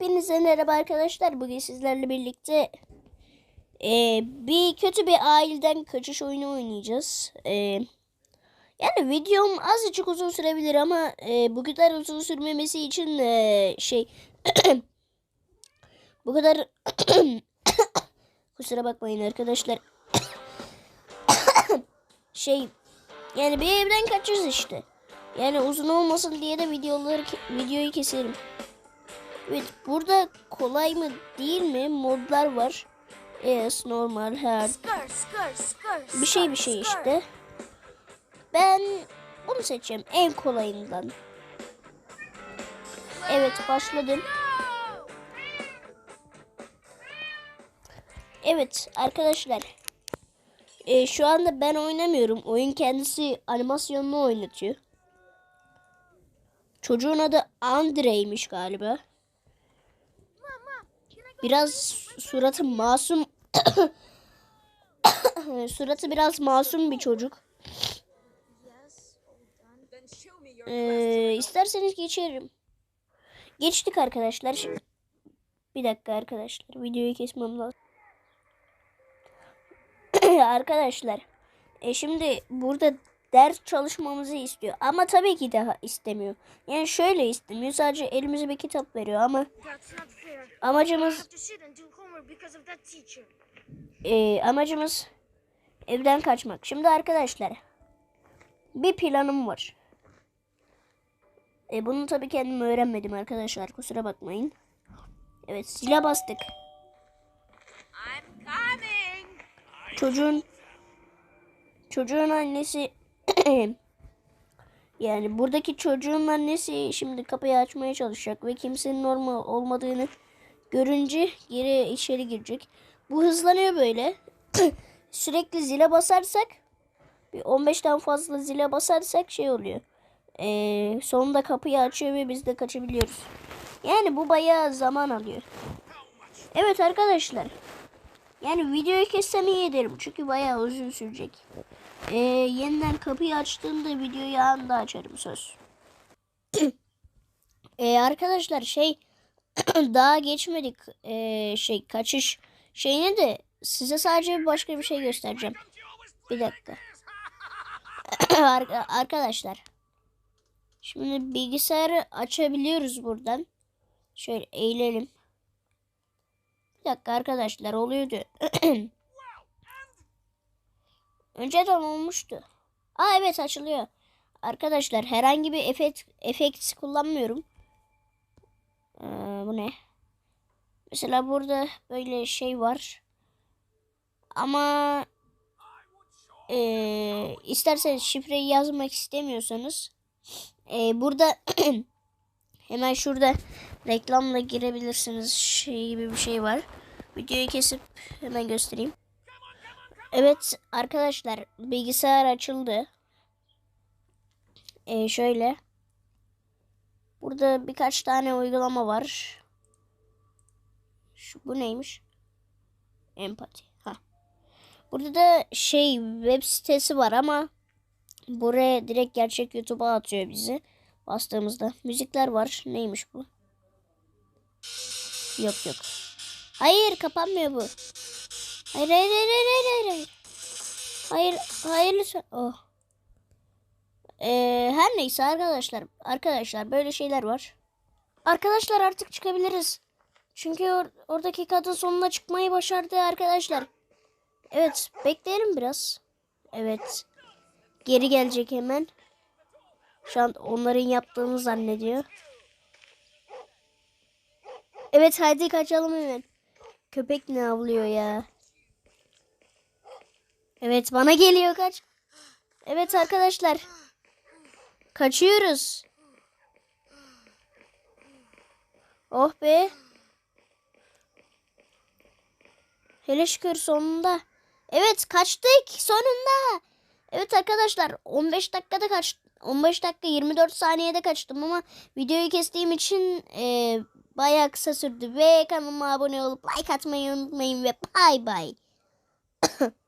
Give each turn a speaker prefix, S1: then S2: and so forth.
S1: Hepinize merhaba arkadaşlar. Bugün sizlerle birlikte e, bir kötü bir aileden kaçış oyunu oynayacağız. E, yani videom azıcık uzun sürebilir ama e, bu kadar uzun sürmemesi için e, şey bu kadar kusura bakmayın arkadaşlar. şey yani bir evden kaçacağız işte. Yani uzun olmasın diye de videoları videoyu keserim. Evet burada kolay mı değil mi modlar var. Es, normal,
S2: skr,
S1: Bir şey bir şey işte. Ben bunu seçeceğim en kolayından. Evet başladım. Evet arkadaşlar. Ee, şu anda ben oynamıyorum. Oyun kendisi animasyonunu oynatıyor. Çocuğun adı Andre'ymiş galiba. Biraz suratı masum. suratı biraz masum bir çocuk. Ee, isterseniz geçerim. Geçtik arkadaşlar. Bir dakika arkadaşlar. Videoyu kesmem lazım. arkadaşlar. E şimdi burada ders çalışmamızı istiyor. Ama tabii ki daha istemiyor. Yani şöyle istemiyor. Sadece elimize bir kitap veriyor ama amacımız e, amacımız evden kaçmak. Şimdi arkadaşlar bir planım var. E, bunu tabii kendim öğrenmedim arkadaşlar. Kusura bakmayın. Evet zile bastık. Çocuğun çocuğun annesi yani buradaki çocuğun annesi şimdi kapıyı açmaya çalışacak ve kimsenin normal olmadığını görünce geri içeri girecek. Bu hızlanıyor böyle. Sürekli zile basarsak bir 15'ten fazla zile basarsak şey oluyor. Ee, sonunda kapıyı açıyor ve biz de kaçabiliyoruz. Yani bu bayağı zaman alıyor. Evet arkadaşlar. Yani videoyu kessem iyi ederim. Çünkü bayağı uzun sürecek. Ee, yeniden kapıyı açtığımda videoyu anda açarım söz. ee, arkadaşlar şey daha geçmedik ee, şey kaçış şeyine de size sadece başka bir şey göstereceğim. Bir dakika. Ar- arkadaşlar. Şimdi bilgisayarı açabiliyoruz buradan. Şöyle eğilelim. Bir dakika arkadaşlar oluyordu. Önceden olmuştu. Aa evet açılıyor. Arkadaşlar herhangi bir efekt, efekt kullanmıyorum. Ee, bu ne? Mesela burada böyle şey var. Ama ee, isterseniz şifreyi yazmak istemiyorsanız ee, burada hemen şurada reklamla girebilirsiniz şey gibi bir şey var. Videoyu kesip hemen göstereyim. Evet arkadaşlar bilgisayar açıldı. Ee, şöyle. Burada birkaç tane uygulama var. Şu bu neymiş? Empati. Ha. Burada da şey web sitesi var ama buraya direkt gerçek YouTube'a atıyor bizi. Bastığımızda müzikler var. Neymiş bu? Yok yok. Hayır kapanmıyor bu. Hayır hayır hayır hayır hayır hayır. Hayır hayır lütfen. Oh. Ee, her neyse arkadaşlar. Arkadaşlar böyle şeyler var. Arkadaşlar artık çıkabiliriz. Çünkü or- oradaki kadın sonuna çıkmayı başardı arkadaşlar. Evet bekleyelim biraz. Evet. Geri gelecek hemen. Şu an onların yaptığını zannediyor. Evet hadi kaçalım hemen. Köpek ne avlıyor ya? Evet bana geliyor kaç. Evet arkadaşlar. Kaçıyoruz. Oh be. Hele şükür sonunda. Evet kaçtık sonunda. Evet arkadaşlar 15 dakikada kaç 15 dakika 24 saniyede kaçtım ama videoyu kestiğim için e, bayağı kısa sürdü ve kanalıma abone olup like atmayı unutmayın ve bay bay.